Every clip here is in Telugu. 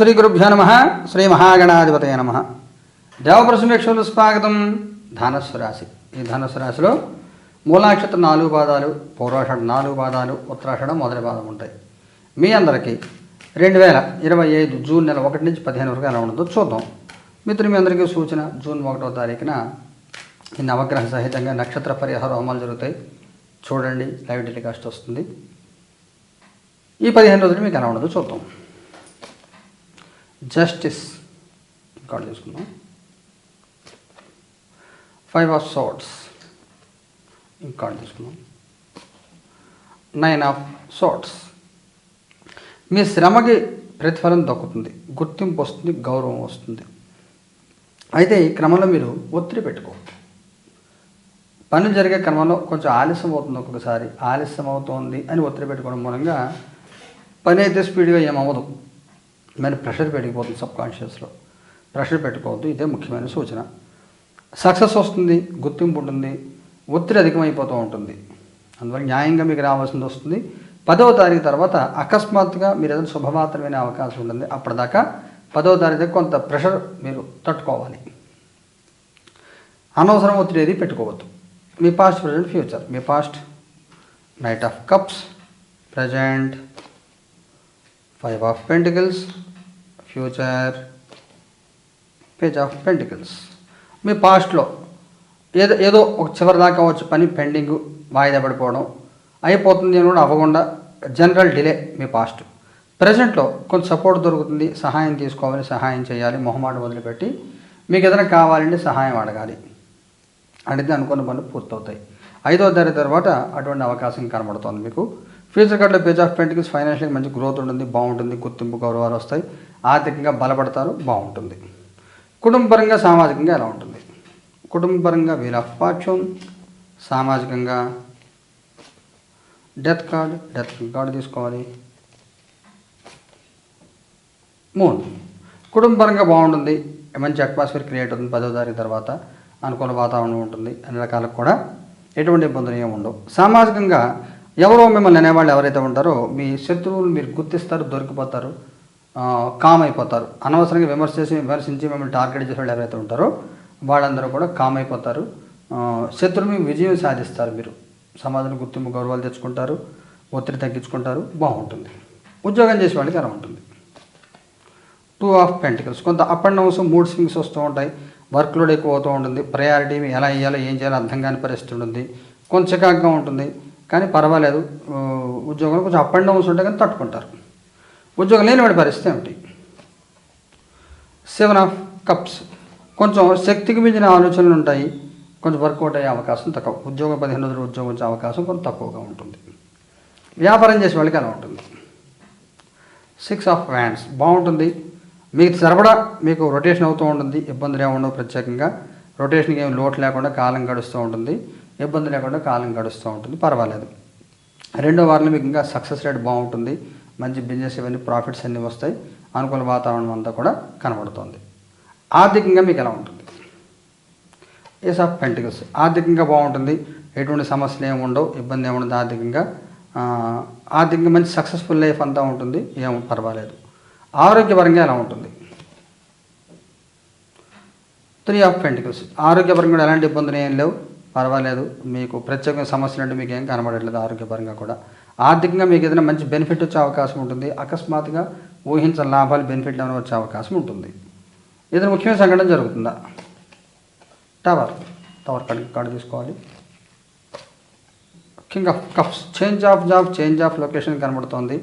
శ్రీ గురుభ్యో నమ శ్రీ మహాగణాధిపతయ నమ. దేవప్రసమేక్షలు స్వాగతం ధనస్సు రాశి ఈ ధనస్సు రాశిలో మూలాక్షత్రం నాలుగు పాదాలు పూర్వాషాఢం నాలుగు పాదాలు ఉత్తరాషాఢం మొదటి పాదం ఉంటాయి. మీ అందరికీ రెండు వేల ఇరవై ఐదు జూన్ నెల ఒకటి నుంచి పదిహేను వరకు ఎలా ఉండదో చూద్దాం. మిత్రులు మీ అందరికీ సూచన జూన్ ఒకటో తారీఖున ఈ నవగ్రహ సహితంగా నక్షత్ర పరిహార హోమాలు జరుగుతాయి. చూడండి లైవ్ టెలికాస్ట్ వస్తుంది. ఈ పదిహేను రోజులు మీకు ఎలా ఉండదో చూద్దాం. జస్టిస్ కార్డు చేసుకుందాం ఫైవ్ ఆఫ్ సోట్స్ రికార్డ్ చేసుకుందాం నైన్ ఆఫ్ సోట్స్ మీ శ్రమకి ప్రతిఫలం దక్కుతుంది గుర్తింపు వస్తుంది గౌరవం వస్తుంది. అయితే ఈ క్రమంలో మీరు ఒత్తిడి పెట్టుకోవద్దు పనులు జరిగే క్రమంలో కొంచెం ఆలస్యం అవుతుంది ఒక్కొక్కసారి. ఆలస్యం అవుతోంది అని ఒత్తిడి పెట్టుకోవడం మూలంగా పని అయితే స్పీడ్గా ఏమవ్వదు. మరి ప్రెషర్ పెరిగిపోతుంది సబ్ కాన్షియస్లో ప్రెషర్ పెట్టుకోవద్దు ఇదే ముఖ్యమైన సూచన. సక్సెస్ వస్తుంది గుర్తింపు ఉంటుంది ఒత్తిడి అధికమైపోతూ ఉంటుంది. అందువల్ల న్యాయంగా మీకు రావాల్సింది వస్తుంది. పదవ తారీఖు తర్వాత అకస్మాత్తుగా మీరు ఏదైనా శుభవార్తలు అవకాశం ఉంటుంది. అప్పటిదాకా పదవ తారీఖు కొంత ప్రెషర్ మీరు తట్టుకోవాలి. అనవసరం ఒత్తిడి ఏది పెట్టుకోవద్దు. మీ past present future me past knight of cups present five of pentacles future page of pentacles మీ పాస్ట్లో ఏదో ఏదో ఒక చివరి దాకా వచ్చి పని పెండింగ్ వాయిదా పడిపోవడం అయిపోతుంది అని కూడా అవ్వకుండా జనరల్ డిలే మీ పాస్ట్ ప్రజెంట్లో కొంచెం సపోర్ట్ దొరుకుతుంది సహాయం తీసుకోవాలి సహాయం చేయాలి మొహమాట వదిలిపెట్టి మీకు ఏదైనా కావాలంటే సహాయం అడగాలి. అడిగితే అనుకున్న పనులు పూర్తవుతాయి. ఐదో తరగతి తర్వాత అటువంటి అవకాశం కనబడుతుంది మీకు. ఫ్యూచర్ కార్డులో పేజ్ ఆఫ్ పెంటికల్స్ ఫైనాన్షియల్గా మంచి గ్రోత్ ఉంటుంది బాగుంటుంది గుర్తింపు గౌరవాలు వస్తాయి. ఆర్థికంగా బలపడతారు బాగుంటుంది. కుటుంబపరంగా సామాజికంగా ఎలా ఉంటుంది? కుటుంబపరంగా వీల్ ఆఫ్ ఫార్చ్యూన్ సామాజికంగా డెత్ కార్డ్ డెత్ కార్డు తీసుకోవాలి. మూన్ కుటుంబపరంగా బాగుంటుంది మంచి అట్మాస్ఫియర్ క్రియేట్ అవుతుంది పదో తారీఖు తర్వాత అనుకూల వాతావరణం ఉంటుంది అన్ని రకాలకు కూడా ఎటువంటి ఇబ్బందులు ఏమి ఉండవు. సామాజికంగా ఎవరో మిమ్మల్ని అనేవాళ్ళు ఎవరైతే ఉంటారో మీ శత్రువులు మీరు గుర్తిస్తారు దొరికిపోతారు కామ్ అయిపోతారు అనవసరంగా విమర్శ చేసి విమర్శించి మిమ్మల్ని టార్గెట్ చేసే వాళ్ళు ఎవరైతే ఉంటారో వాళ్ళందరూ కూడా కామ్ అయిపోతారు శత్రువు మీ విజయం సాధిస్తారు మీరు. సమాజంలో గుర్తింపు గౌరవాలు తెచ్చుకుంటారు ఒత్తిడి తగ్గించుకుంటారు బాగుంటుంది. ఉద్యోగం చేసే వాళ్ళకి అలా ఉంటుంది. టూ ఆఫ్ పెంటికల్స్ కొంత up and downs mood swings వస్తూ ఉంటాయి. వర్క్ లోడ్ ఎక్కువ అవుతూ ఉంటుంది. ప్రయారిటీ ఎలా వేయాలో ఏం చేయాలో అర్థం కాని పరిస్థితి ఉంటుంది. కొంచెం చికాకుగా ఉంటుంది. కానీ పర్వాలేదు. ఉద్యోగం ఉద్యోగంలో కొంచెం అప్ అండ్ డౌన్స్ ఉంటాయి కానీ తట్టుకుంటారు. ఉద్యోగం లేనివాడి పరిస్థితి ఏమిటి? సెవెన్ ఆఫ్ కప్స్ కొంచెం శక్తికి మించిన ఆలోచనలు ఉంటాయి. కొంచెం వర్కౌట్ అయ్యే అవకాశం తక్కువ. ఉద్యోగం పదిహేను రోజులు ఉద్యోగం వచ్చే అవకాశం కొంచెం తక్కువగా ఉంటుంది. వ్యాపారం చేసే వాళ్ళకి అలా ఉంటుంది. సిక్స్ ఆఫ్ వ్యాండ్స్ బాగుంటుంది. మీకు సరిపడా మీకు రొటేషన్ అవుతూ ఉంటుంది. ఇబ్బందులు ఏమి ఉండవు ప్రత్యేకంగా. రొటేషన్కి ఏమి లోటు లేకుండా కాలం గడుస్తూ ఉంటుంది. ఇబ్బంది లేకుండా కాలం గడుస్తూ ఉంటుంది. పర్వాలేదు. రెండో వారంలో మీకు ఇంకా సక్సెస్ రేట్ బాగుంటుంది. మంచి బిజినెస్ ఇవన్నీ ప్రాఫిట్స్ అన్నీ వస్తాయి. అనుకూల వాతావరణం అంతా కూడా కనబడుతుంది. ఆర్థికంగా మీకు ఎలా ఉంటుంది? ఏస్ ఆఫ్ పెంటికల్స్ ఆర్థికంగా బాగుంటుంది. ఎటువంటి సమస్యలు ఏమి ఉండవు. ఇబ్బంది ఏమి ఉండదు ఆర్థికంగా. ఆర్థికంగా మంచి సక్సెస్ఫుల్ లైఫ్ అంతా ఉంటుంది. ఏం పర్వాలేదు. ఆరోగ్యపరంగా ఎలా ఉంటుంది? త్రీ ఆఫ్ పెంటికల్స్ ఆరోగ్యపరంగా కూడా ఎలాంటి ఇబ్బందులు ఏం లేవు. పర్వాలేదు మీకు ప్రత్యేకమైన సమస్యలు అంటే మీకు ఏం కనబడట్లేదు ఆరోగ్యపరంగా కూడా. ఆర్థికంగా మీకు ఏదైనా మంచి బెనిఫిట్ వచ్చే అవకాశం ఉంటుంది. అకస్మాత్తుగా ఊహించిన లాభాలు బెనిఫిట్ ఏమైనా వచ్చే అవకాశం ఉంటుంది. ఏదైనా ముఖ్యమైన సంఘటన జరుగుతుందా? టవర్ టవర్ కడు కార్డు తీసుకోవాలి. King of cups change of job change of location కనబడుతోంది.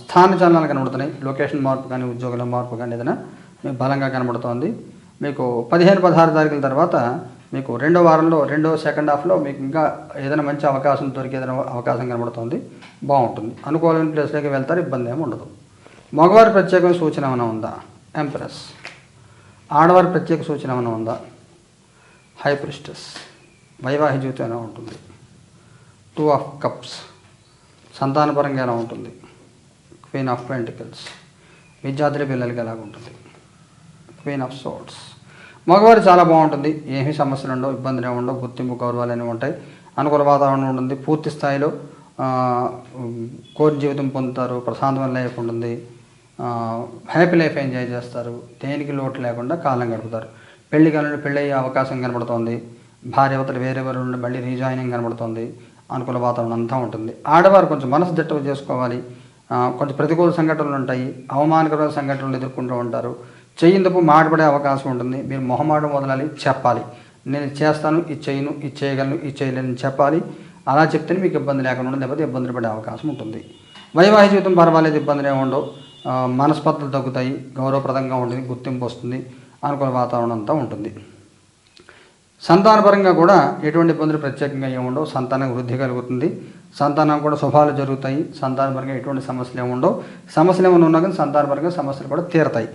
స్థాన చలనాలు కనబడుతున్నాయి. లొకేషన్ మార్పు కానీ ఉద్యోగుల మార్పు కానీ ఏదైనా మీకు బలంగా కనబడుతోంది. మీకు పదిహేను పదహారు తారీఖుల తర్వాత మీకు రెండో వారంలో రెండో సెకండ్ హాఫ్లో మీకు ఇంకా ఏదైనా మంచి అవకాశం దొరికేదైనా అవకాశం కనబడుతుంది బాగుంటుంది. అనుకూలమైన ప్లేస్లోకి వెళ్తారు ఇబ్బంది ఏమి ఉండదు. మగవారి ప్రత్యేకమైన సూచన ఏమైనా ఉందా? ఎంప్రెస్ ఆడవారి ప్రత్యేక సూచన ఏమైనా ఉందా? హైప్రిస్టస్ వైవాహిక జీవితం ఎలా ఉంటుంది? టూ ఆఫ్ కప్స్ సంతానపరంగా ఎలా ఉంటుంది? క్వీన్ ఆఫ్ పెంటికల్స్ విద్యార్థుల పిల్లలకి ఎలా ఉంటుంది క్వీన్ ఆఫ్ సోట్స్ మగవారు చాలా బాగుంటుంది. ఏమీ సమస్యలు ఉండవు ఇబ్బందులు ఉండవు గుర్తింపు గౌరవాలు అనేవి ఉంటాయి. అనుకూల వాతావరణం ఉంటుంది పూర్తి స్థాయిలో కోరి జీవితం పొందుతారు ప్రశాంతమైన లైఫ్ ఉంటుంది. హ్యాపీ లైఫ్ ఎంజాయ్ చేస్తారు. దేనికి లోటు లేకుండా కాలం గడుపుతారు. పెళ్ళి కాలంలో పెళ్ళి అయ్యే అవకాశం కనబడుతోంది. భార్య వేరే వేరే మళ్ళీ రీజాయినింగ్ కనబడుతుంది. అనుకూల వాతావరణం అంతా ఉంటుంది. ఆడవారు కొంచెం మనసు దిట్టవ చేసుకోవాలి. కొంచెం ప్రతికూల సంఘటనలు ఉంటాయి. అవమానకర సంఘటనలు ఎదుర్కొంటూ ఉంటారు. చెయ్యిందుకు మాటపడే అవకాశం ఉంటుంది. మీరు మొహమాటం వదలాలి చెప్పాలి. నేను చేస్తాను ఇది చేయను ఇది చేయగలను ఇది చేయలేను చెప్పాలి. అలా చెప్తేనే మీకు ఇబ్బంది లేకుండా ఉండదు లేకపోతే ఇబ్బందులు పడే అవకాశం ఉంటుంది. వైవాహిక జీవితం పర్వాలేదు ఇబ్బందులు ఏమి ఉండవు మనస్పర్ధలు తగ్గుతాయి గౌరవప్రదంగా ఉంటుంది గుర్తింపు వస్తుంది అనుకూల వాతావరణం అంతా ఉంటుంది. సంతానపరంగా కూడా ఎటువంటి ఇబ్బందులు ప్రత్యేకంగా ఏముండవు సంతానం వృద్ధి కలుగుతుంది. సంతానం కూడా శుభాలు జరుగుతాయి. సంతానపరంగా ఎటువంటి సమస్యలు ఏమి ఉండవు. సమస్యలు ఏమైనా ఉన్నా కానీ సంతానపరంగా సమస్యలు కూడా తీరతాయి.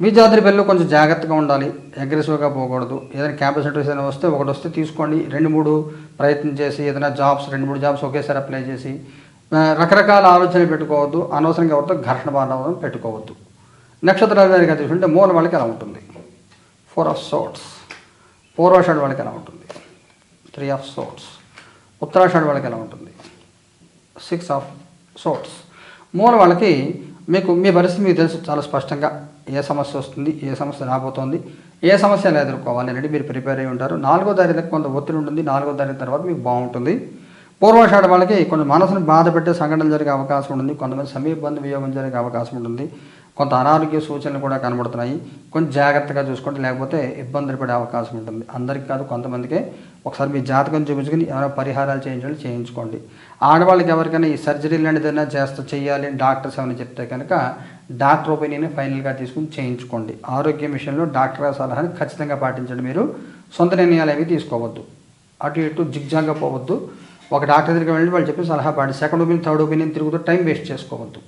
విద్యార్థుల పిల్లలు కొంచెం జాగ్రత్తగా ఉండాలి అగ్రెసివ్గా పోకూడదు. ఏదైనా క్యాంపస్ ఇంటర్వ్యూస్ ఏదైనా వస్తే ఒకటి వస్తే తీసుకోండి. రెండు మూడు ప్రయత్నం చేసి ఏదైనా జాబ్స్ రెండు మూడు జాబ్స్ ఒకేసారి అప్లై చేసి రకరకాల ఆలోచనలు పెట్టుకోవద్దు. అనవసరంగా ఎవరితో ఘర్షణ భావన పెట్టుకోవద్దు. నక్షత్రాల వారిగా తీసుకుంటే మూల వాళ్ళకి ఎలా ఉంటుంది. ఫోర్ ఆఫ్ సోట్స్ పూర్వాషాఢ వాళ్ళకి ఎలా ఉంటుంది. త్రీ ఆఫ్ సోట్స్ ఉత్తరాషాఢ వాళ్ళకి ఎలా ఉంటుంది. సిక్స్ ఆఫ్ సోట్స్ మూల వాళ్ళకి మీకు మీ పరిస్థితి మీకు తెలుసు చాలా స్పష్టంగా ఏ సమస్య వస్తుంది ఏ సమస్య రాబోతోంది ఏ సమస్య ఎలా ఎదుర్కోవాలి అనేది మీరు ప్రిపేర్ అయి ఉంటారు. నాలుగో తారీఖు కొంత ఒత్తిడి ఉంటుంది నాలుగో తారీఖు తర్వాత మీకు బాగుంటుంది. పూర్వషాఢ వాళ్ళకి కొంచెం మనసును బాధ పెట్టే సంఘటనలు జరిగే అవకాశం ఉంటుంది కొంతమంది సమీప వియోగం జరిగే అవకాశం ఉంటుంది కొంత అనారోగ్య సూచనలు కూడా కనబడుతున్నాయి. కొంచెం జాగ్రత్తగా చూసుకోండి లేకపోతే ఇబ్బందులు పడే అవకాశం ఉంటుంది. అందరికీ కాదు కొంతమందికే ఒకసారి మీ జాతకం చూపించుకుని ఏమైనా పరిహారాలు చేయించాలి చేయించుకోండి. ఆడవాళ్ళకి ఎవరికైనా ఈ సర్జరీ లాంటిది ఏదైనా చేస్తా చేయాలి అని డాక్టర్స్ ఏమైనా చెప్తే కనుక డాక్టర్ ఒపీనియన్ ఫైనల్గా తీసుకుని చేయించుకోండి. ఆరోగ్యం విషయంలో డాక్టర్ సలహాని ఖచ్చితంగా పాటించండి మీరు. సొంత నిర్ణయాలు అవి తీసుకోవద్దు. అటు ఇటు జిగ్జాగ్గా పోవద్దు. ఒక డాక్టర్ దగ్గరికి వెళ్ళి వాళ్ళు చెప్పి సలహా పాటి సెకండ్ ఒపీనియన్ థర్డ్ ఒపీనియన్ తిరుగుతూ టైం వేస్ట్ చేసుకోవద్దు.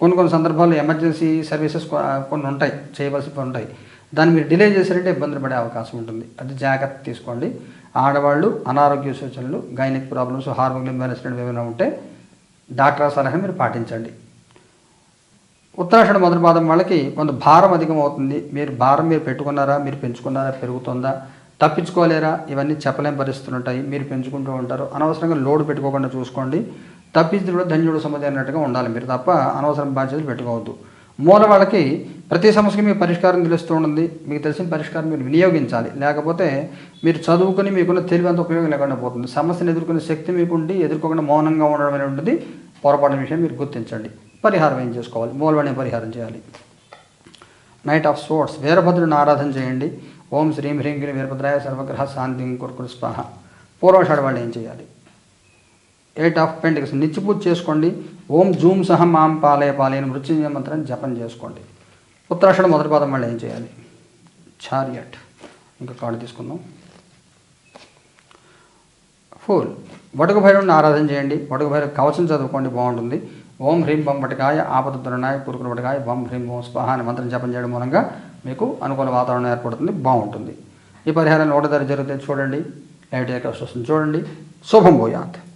కొన్ని కొన్ని సందర్భాల్లో ఎమర్జెన్సీ సర్వీసెస్ కొన్ని ఉంటాయి చేయవలసి ఉంటాయి. దాన్ని మీరు డిలే చేశారంటే ఇబ్బందులు పడే అవకాశం ఉంటుంది. అది జాగ్రత్త తీసుకోండి. ఆడవాళ్ళు అనారోగ్య సూచనలు గైనిక్ ప్రాబ్లమ్స్ హార్మోన్ ఇంబ్యాలెన్స్ ఏమైనా ఉంటే డాక్టర్ సలహా మీరు పాటించండి. ఉత్తరాషాఢ మొదటి పాదం వాళ్ళకి కొంత భారం అధికం అవుతుంది మీరు భారం మీరు పెట్టుకున్నారా? మీరు పెంచుకున్నారా? పెరుగుతుందా? తప్పించుకోలేరా? ఇవన్నీ చెప్పలేం పరిస్థితులు ఉంటాయి. మీరు పెంచుకుంటూ ఉంటారు. అనవసరంగా లోడ్ పెట్టుకోకుండా చూసుకోండి. తప్పించుడు ధన్యుడు సమాధి అన్నట్టుగా ఉండాలి మీరు తప్ప అనవసరం బాధ్యతలు పెట్టుకోవద్దు. మూల వాళ్ళకి ప్రతి సమస్యకి మీ పరిష్కారం తెలుస్తూ ఉంటుంది. మీకు తెలిసిన పరిష్కారం మీరు వినియోగించాలి. లేకపోతే మీరు చదువుకుని మీకున్న తెలివి అంత ఉపయోగం లేకుండా పోతుంది. సమస్యను ఎదుర్కొనే శక్తి మీకు ఉండి ఎదుర్కోకుండా మౌనంగా ఉండడం అనేది ఉంటుంది. పొరపాటు విషయం మీరు గుర్తించండి. పరిహారం ఏం చేసుకోవాలి? మూలవాణి పరిహారం చేయాలి. నైట్ ఆఫ్ స్పోర్ట్స్ వీరభద్రుని ఆరాధన చేయండి. ఓం శ్రీం హ్రీం గిరి వీరభద్రాయ సర్వగ్రహ శాంతి కొడుకుడు స్వాహ పూర్వషాఢ వాళ్ళు ఏం చేయాలి? ఎయిట్ ఆఫ్ పెంటికల్స్ నిత్య పూజ చేసుకోండి. ఓం జూమ్ సహ మాం పాలయ పాలయ అని మృత్యుంజయ మంత్రాన్ని జపం చేసుకోండి. ఉత్తరాక్షణ మొదటి పాదం మళ్ళీ ఏం చేయాలి? చారియట్. ఇంకా కార్డు తీసుకుందాం. ఫుల్ వటుకు భైరవుని ఆరాధన చేయండి. వడుగు భైరవ కవచం చదువుకోండి. బాగుంటుంది. ఓం హ్రీం బం వటకాయ ఆపద దురణాయ పురుకుల వటకాయ బం హ్రీం ఓం స్వాహ అని మంత్రం జపం చేయడం మూలంగా మీకు అనుకూల వాతావరణం ఏర్పడుతుంది. బాగుంటుంది. ఈ పరిహారం ఒకటి ధర జరిగితే చూడండి. లైట్ యొక్క వస్తుంది. చూడండి. శుభం భూయాత్.